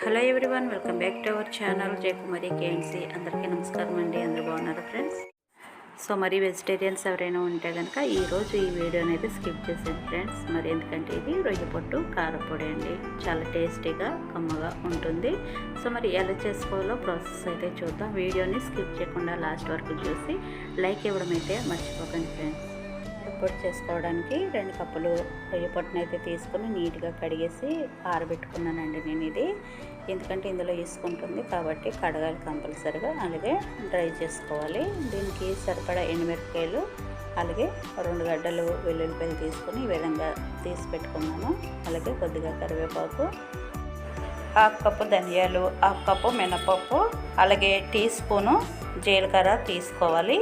Hello everyone welcome back to our channel Jayakumari KNC అందరికీ నమస్కారం అండి. అందరూ బాగున్నారు ఫ్రెండ్స్? సో మరి వెజిటేరియన్స్ ఎవరైనా ఉంటే కనుక ఈరోజు ఈ వీడియో అనేది స్కిప్ చేసేది ఫ్రెండ్స్. మరి ఎందుకంటే ఇది రొయ్య పొట్టు కారపొడి అండి. చాలా టేస్టీగా కమ్మగా ఉంటుంది. సో మరి ఎలా చేసుకోవాలో ప్రాసెస్ అయితే చూద్దాం. వీడియోని స్కిప్ చేయకుండా లాస్ట్ వరకు చూసి లైక్ ఇవ్వడం అయితే మర్చిపోకండి ఫ్రెండ్స్. పొడి చేసుకోవడానికి రెండు కప్పులు రొయ్య పొట్టును అయితే తీసుకొని నీట్గా కడిగేసి ఆరబెట్టుకున్నానండి నేను ఇది. ఎందుకంటే ఇందులో ఇసుకుంటుంది కాబట్టి కడగాలి కంపల్సరిగా. అలాగే డ్రై చేసుకోవాలి. దీనికి సరిపడా ఎండుమిరపకాయలు అలాగే రెండు గడ్డలు వెల్లుల్లిపాయలు తీసుకొని ఈ విధంగా తీసి పెట్టుకున్నాను. అలాగే కొద్దిగా కరివేపాకు హాఫ్ కప్పు ధనియాలు హాఫ్ కప్పు మినపప్పు అలాగే టీ స్పూను జీలకర్ర తీసుకోవాలి.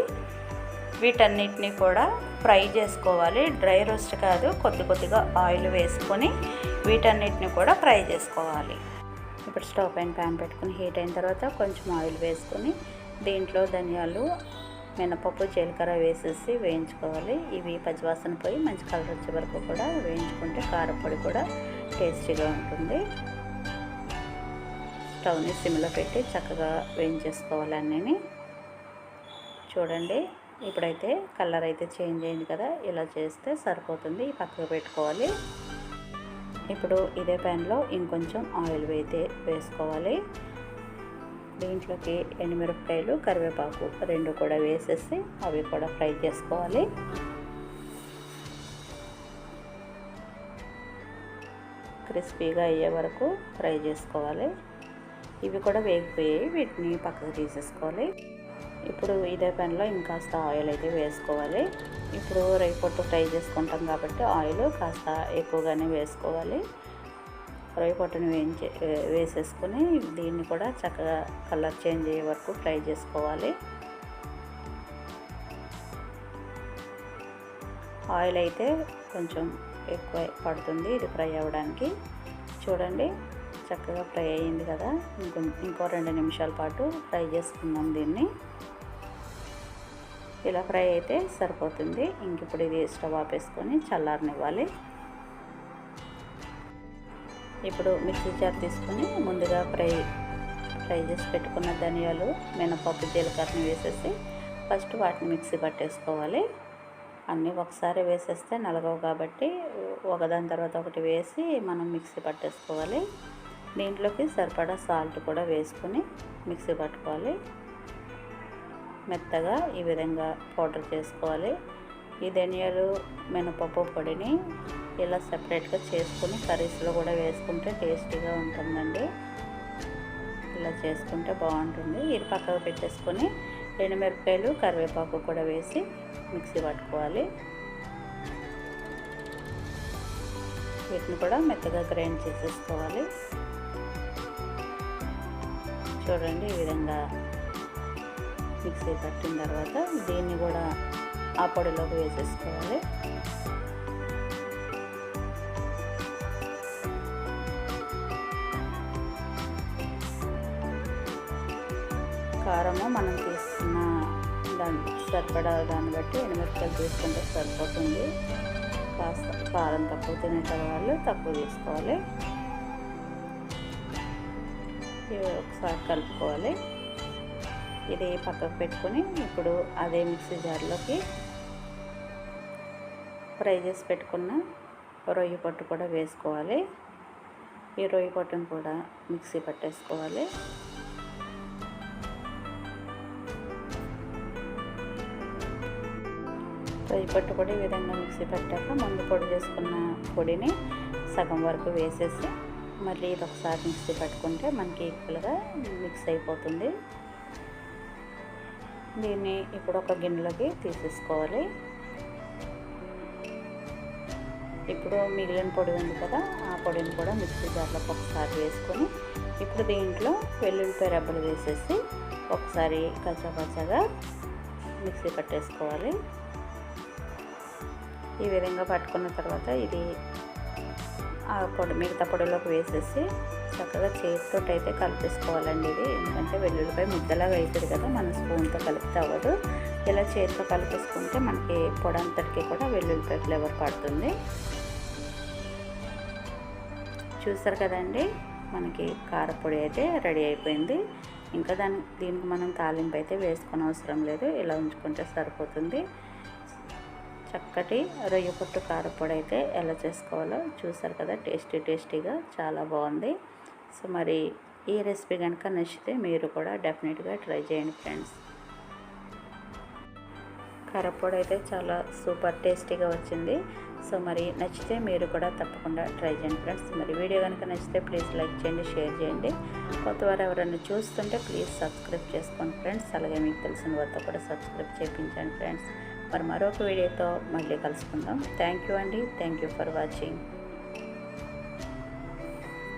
వీటన్నిటిని కూడా ఫ్రై చేసుకోవాలి. డ్రై రోస్ట్ కాదు కొద్ది కొద్దిగా ఆయిల్ వేసుకొని వీటన్నిటిని కూడా ఫ్రై చేసుకోవాలి. ఇప్పుడు స్టవ్ పైన ప్యాన్ పెట్టుకుని హీట్ అయిన తర్వాత కొంచెం ఆయిల్ వేసుకొని దీంట్లో ధనియాలు మినపప్పు జీలకర్ర వేసేసి వేయించుకోవాలి. ఇవి పచ్చివాసన పోయి మంచి కలర్ వచ్చే వరకు కూడా వేయించుకుంటే కారపొడి కూడా టేస్టీగా ఉంటుంది. స్టవ్ని సిమ్లో పెట్టి చక్కగా వేయించేసుకోవాలి అన్నీ చూడండి. ఇప్పుడైతే కలర్ అయితే చేంజ్ అయింది కదా ఇలా చేస్తే సరిపోతుంది. పక్కకు పెట్టుకోవాలి. ఇప్పుడు ఇదే ప్యాన్లో ఇంకొంచెం ఆయిల్ అయితే వేసుకోవాలి. దీంట్లోకి ఎండుమిరపకాయలు కరివేపాకు రెండు కూడా వేసేసి అవి కూడా ఫ్రై చేసుకోవాలి. క్రిస్పీగా అయ్యే వరకు ఫ్రై చేసుకోవాలి. ఇవి కూడా వేగిపోయాయి వీటిని పక్కకు తీసేసుకోవాలి. ఇప్పుడు ఇదే పెన్లో ఇంకాస్త ఆయిల్ అయితే వేసుకోవాలి. ఇప్పుడు పొట్టు ఫ్రై చేసుకుంటాం కాబట్టి ఆయిల్ కాస్త ఎక్కువగానే వేసుకోవాలి. పొట్టుని వేయించే వేసేసుకొని దీన్ని కూడా చక్కగా కలర్ చేంజ్ అయ్యే వరకు ఫ్రై చేసుకోవాలి. ఆయిల్ అయితే కొంచెం ఎక్కువ పడుతుంది ఇది ఫ్రై అవ్వడానికి. చూడండి చక్కగా ఫ్రై అయ్యింది కదా. ఇంకో ఇంకో రెండు నిమిషాల పాటు ఫ్రై చేసుకుందాం దీన్ని. ఇలా ఫ్రై అయితే సరిపోతుంది. ఇంక ఇప్పుడు ఇది స్టవ్ ఆపేసుకొని చల్లారనివ్వాలి. ఇప్పుడు మిక్సీ జార్ తీసుకొని ముందుగా ఫ్రై ఫ్రై చేసి పెట్టుకున్న ధనియాలు మినపప్పు జీలకర్రని వేసేసి ఫస్ట్ వాటిని మిక్సీ పట్టేసుకోవాలి. అన్నీ ఒకసారి వేసేస్తే నలగవు కాబట్టి ఒకదాని తర్వాత ఒకటి వేసి మనం మిక్సీ పట్టేసుకోవాలి. దీంట్లోకి సరిపడా సాల్ట్ కూడా వేసుకొని మిక్సీ పట్టుకోవాలి. మెత్తగా ఈ విధంగా పౌడర్ చేసుకోవాలి. ఈ ధనియాలు మినపప్పు పొడిని ఇలా సపరేట్గా చేసుకుని కర్రీస్లో కూడా వేసుకుంటే టేస్టీగా ఉంటుందండి. ఇలా చేసుకుంటే బాగుంటుంది. ఇది పక్కకు పెట్టేసుకొని ఎండుమిరపకాయలు కరివేపాకు కూడా వేసి మిక్సీ పట్టుకోవాలి. వీటిని కూడా మెత్తగా గ్రైండ్ చేసేసుకోవాలి. చూడండి ఈ విధంగా మిక్సీ పట్టిన తర్వాత దీన్ని కూడా ఆ పొడిలోకి వేసేసుకోవాలి. కారము మనం తీసుకున్న దాని సరిపడా దాన్ని బట్టి ఎనిమిరకాయలు తీసుకుంటే సరిపోతుంది. కాస్త కారం తక్కువ తినేట వాళ్ళు తక్కువ తీసుకోవాలి. ఇవి ఒకసారి కలుపుకోవాలి. ఇది పక్కకు పెట్టుకొని ఇప్పుడు అదే మిక్సీ జార్లోకి ఫ్రై చేసి పెట్టుకున్న రొయ్య పట్టు కూడా వేసుకోవాలి. ఈ రొయ్య పట్టును కూడా మిక్సీ పట్టేసుకోవాలి. రొయ్య పట్టు కూడా ఈ విధంగా మిక్సీ పట్టాక ముందు పొడి చేసుకున్న పొడిని సగం వరకు వేసేసి మళ్ళీ ఇది ఒకసారి మిక్సీ పట్టుకుంటే మనకి ఈక్వల్గా మిక్స్ అయిపోతుంది. దీన్ని ఇప్పుడు ఒక గిన్నెలోకి తీసేసుకోవాలి. ఇప్పుడు మిగిలిన పొడి ఉంది కదా ఆ పొడిని కూడా మిక్సీ జార్లోకి ఒకసారి వేసుకొని ఇప్పుడు దీంట్లో వెల్లుల్లిపాయ రబ్బలు వేసేసి ఒకసారి కచ్చాపచ్చగా మిక్సీ పట్టేసుకోవాలి. ఈ విధంగా పట్టుకున్న తర్వాత ఇది ఆ పొడి మిగతా పొడిలోకి వేసేసి చక్కగా చేతితో అయితే కలిపేసుకోవాలండి ఇది. ఎందుకంటే వెల్లుల్లిపాయ ముద్దలాగా అవుతుంది కదా మన స్పూన్తో కలిపితే అవ్వదు. ఇలా చేతితో కలిపేసుకుంటే మనకి పొడి అంతటికి కూడా వెల్లుల్లిపాయ ఫ్లేవర్ పడుతుంది. చూస్తారు కదండి మనకి కారపొడి అయితే రెడీ అయిపోయింది. ఇంకా దాని దీనికి మనం తాలింపు అయితే వేసుకొని అవసరం లేదు ఇలా ఉంచుకుంటే సరిపోతుంది. చక్కటి రొయ్య పొట్టు కారపొడి అయితే ఎలా చేసుకోవాలో చూసారు కదా టేస్టీ టేస్టీగా చాలా బాగుంది. సో మరి ఈ రెసిపీ కనుక నచ్చితే మీరు కూడా డెఫినెట్గా ట్రై చేయండి ఫ్రెండ్స్. కారపొడి అయితే చాలా సూపర్ టేస్టీగా వచ్చింది. సో మరి నచ్చితే మీరు కూడా తప్పకుండా ట్రై చేయండి ఫ్రెండ్స్. మరి వీడియో కనుక నచ్చితే ప్లీజ్ లైక్ చేయండి షేర్ చేయండి. కొత్త వారు ఎవరైనా చూస్తుంటే ప్లీజ్ సబ్స్క్రైబ్ చేసుకోండి ఫ్రెండ్స్. అలాగే మీకు తెలిసిన వారితో కూడా సబ్స్క్రైబ్ చేయించండి ఫ్రెండ్స్. మరి మరొక వీడియోతో మళ్ళీ కలుసుకుందాం. థ్యాంక్ యూ అండి. Thank you for watching.